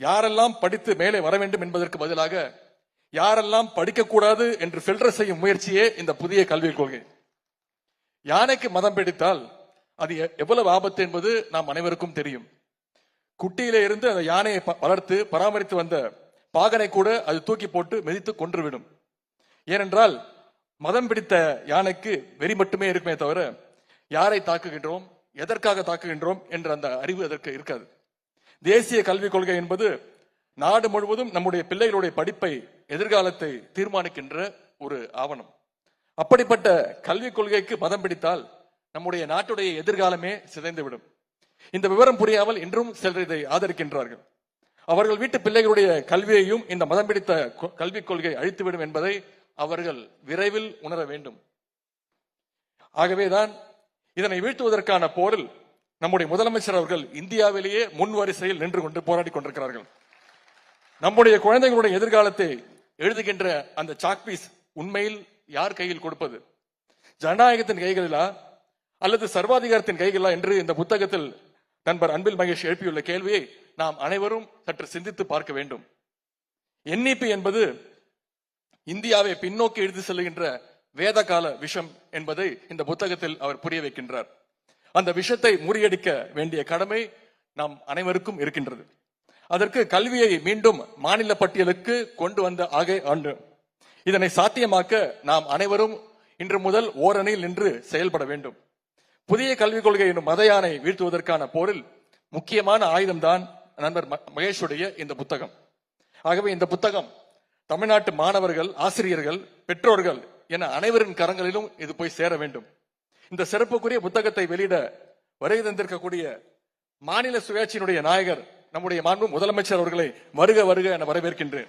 யாரெல்லாம் படித்து மேலே வர வேண்டும் என்பதற்கு பதிலாக யாரெல்லாம் படிக்கக்கூடாது என்று ஃபில்டர் செய்யும் முயற்சியே இந்த புதிய கல்விக் கொள்கை. யானைக்கு மதம் பிடித்தால் அது எ- எவ்வளவு ஆபத்து என்பது நாம் அனைவருக்கும் தெரியும். குட்டியிலே இருந்து அந்த யானையை ப- வளர்த்து பராமரித்து வந்த பாகனை கூட அது தூக்கி போட்டு மிதித்து கொன்றுவிடும். ஏனென்றால் மதம் பிடித்த யானைக்கு வெறி மட்டுமே இருக்குமே தவிர யாரை தாக்குகின்றோம் எதற்காக தாக்குகின்றோம் என்ற அந்த அறிவு அதற்கு இருக்காது. தேசிய கல்விக் கொள்கை என்பது நாடு முழுவதும் நம்முடைய பிள்ளைகளுடைய படிப்பை எதிர்காலத்தை தீர்மானிக்கின்ற ஒரு ஆவணம். அப்படிப்பட்ட கல்விக் கொள்கைக்கு மதம் பிடித்தால் நம்முடைய நாட்டுடைய எதிர்காலமே சிதைந்துவிடும். இந்த விவரம் புரியாமல் இன்றும் சிலர் இதை ஆதரிக்கின்றார்கள். அவர்கள் வீட்டு பிள்ளைகளுடைய கல்வியையும் இந்த மதம் பிடித்த கொ- கல்விக் கொள்கை அழித்துவிடும் என்பதை அவர்கள் விரைவில் உணர வேண்டும். ஆகவேதான் இதனை வீழ்த்துவதற்கான போரில் நம்முடைய முதலமைச்சர் அவர்கள் இந்தியாவிலேயே முன் வரிசையில் நின்று கொண்டு போராடி கொண்டிருக்கிறார்கள். நம்முடைய குழந்தைகளுடைய எதிர்காலத்தை எழுதுகின்ற அந்த சாக்பீஸ் உண்மையில் யார் கையில் கொடுப்பது? ஜனநாயகத்தின் கைகளிலா? அல்லது சர்வாதிகாரத்தின் கைகளா என்று இந்த புத்தகத்தில் நண்பர் அன்பில் மகேஷ் எழுப்பியுள்ள கேள்வியை நாம் அனைவரும் சற்று சிந்தித்து பார்க்க வேண்டும். என்இபி என்பது இந்தியாவை பின்னோக்கி எழுதி செல்லுகின்ற வேதகால விஷம் என்பதை இந்த புத்தகத்தில் அவர் புரிய வைக்கின்றார். அந்த விஷத்தை முறியடிக்க வேண்டிய கடமை நாம் அனைவருக்கும் இருக்கின்றது. அதற்கு கல்வியை மீண்டும் மாநில பட்டியலுக்கு கொண்டு வந்த ஆகே ஆண்டு. இதனை சாத்தியமாக்க நாம் அனைவரும் இன்று முதல் ஓரணியில் நின்று செயல்பட வேண்டும். புதிய கல்விக் கொள்கை என்னும் மதயானை வீழ்த்துவதற்கான போரில் முக்கியமான ஆயுதம்தான் நண்பர் ம- மகேஷுடைய இந்த புத்தகம். ஆகவே இந்த புத்தகம் தமிழ்நாட்டு மாணவர்கள் ஆசிரியர்கள் பெற்றோர்கள் என அனைவரின் கரங்களிலும் இது போய் சேர வேண்டும். இந்த சிறப்புக்குரிய புத்தகத்தை வெளியிட வருகை தந்திருக்கக்கூடிய மாநில சுயாட்சியினுடைய நாயகர் நம்முடைய மாண்பு முதலமைச்சர் அவர்களை வருக வருக என வரவேற்கின்றேன்.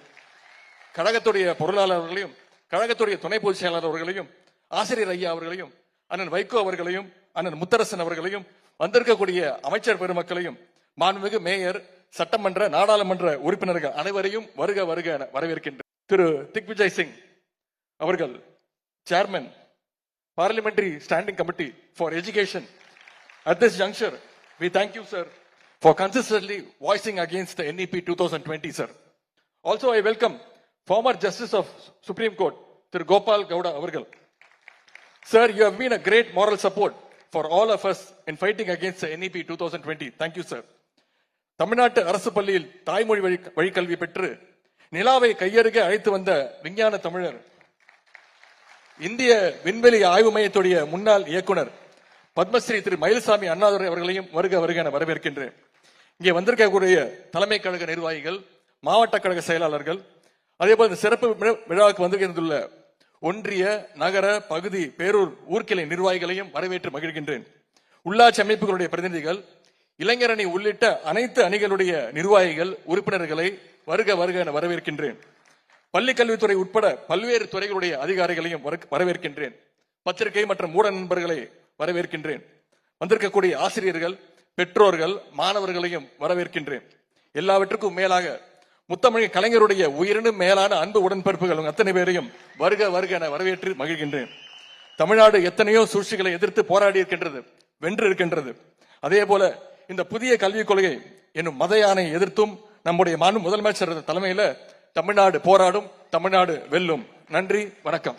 கழகத்துடைய பொருளாளர் அவர்களையும் கழகத்துடைய துணை பொதுச் செயலாளர் அவர்களையும் ஆசிரியர் ஐயா அவர்களையும் அண்ணன் வைகோ அவர்களையும் அண்ணன் முத்தரசன் அவர்களையும் வந்திருக்கக்கூடிய அமைச்சர் பெருமக்களையும் மாண்புமிகு மேயர் சட்டமன்ற நாடாளுமன்ற உறுப்பினர்கள் அனைவரையும் வருக வருக என வரவேற்கின்றேன். திரு திக்விஜய் சிங் அவர்கள் chairman parliamentary standing committee for education At this juncture, we thank you, sir, for consistently voicing against the E NEP 2020, sir. Also, I welcome former Justice of Supreme Court, Thiru Gopal Gowda Avargal. Sir, you have been a great moral support for all of us in fighting against the NEP 2020. Thank you, sir. தமிழ்நாட்டு அரசு பள்ளியில் தாய்மொழி வழி வழிக்கல்வி பெற்று நிலாவை கையருகே அழைத்து வந்த விஞ்ஞான தமிழர் இந்திய விண்வெளி ஆய்வு மையத்துடைய முன்னாள் இயக்குனர் பத்மஸ்ரீ திரு மயில்சாமி அண்ணாதுரை அவர்களையும் வருக வருக என வரவேற்கின்றேன். இங்கே வந்திருக்கக்கூடிய தலைமை கழக நிர்வாகிகள் மாவட்ட கழக செயலாளர்கள் அதே போல சிறப்பு விழாவுக்கு வந்திருந்துள்ள ஒன்றிய நகர பகுதி பேரூர் ஊர்க்கிளை நிர்வாகிகளையும் வரவேற்று மகிழ்கின்றேன். உள்ளாட்சி அமைப்புகளுடைய பிரதிநிதிகள் இளைஞரணி உள்ளிட்ட அனைத்து அணிகளுடைய நிர்வாகிகள் உறுப்பினர்களை வருக வருக என வரவேற்கின்றேன். பள்ளி கல்வித்துறை உட்பட பல்வேறு துறைகளுடைய அதிகாரிகளையும் வரவேற்கின்றேன். பத்திரிகை மற்றும் மூட நண்பர்களை வரவேற்கின்றேன். வந்திருக்கக்கூடிய ஆசிரியர்கள் பெற்றோர்கள் மாணவர்களையும் வரவேற்கின்றேன். எல்லாவற்றுக்கும் மேலாக முத்தமிழ் கலைஞருடைய உயிரினும் மேலான அன்பு உடன்பிறப்புகள் அத்தனை பேரையும் வருக வருக என வரவேற்று மகிழ்கின்றேன். தமிழ்நாடு எத்தனையோ சூழ்ச்சிகளை எதிர்த்து போராடி இருக்கின்றது வென்று இருக்கின்றது. அதே போல இந்த புதிய கல்விக் கொள்கை என்னும் மத யானை எதிர்த்தும் நம்முடைய மாநில முதலமைச்சர் தலைமையில தமிழ்நாடு போராடும் தமிழ்நாடு வெல்லும். நன்றி வணக்கம்.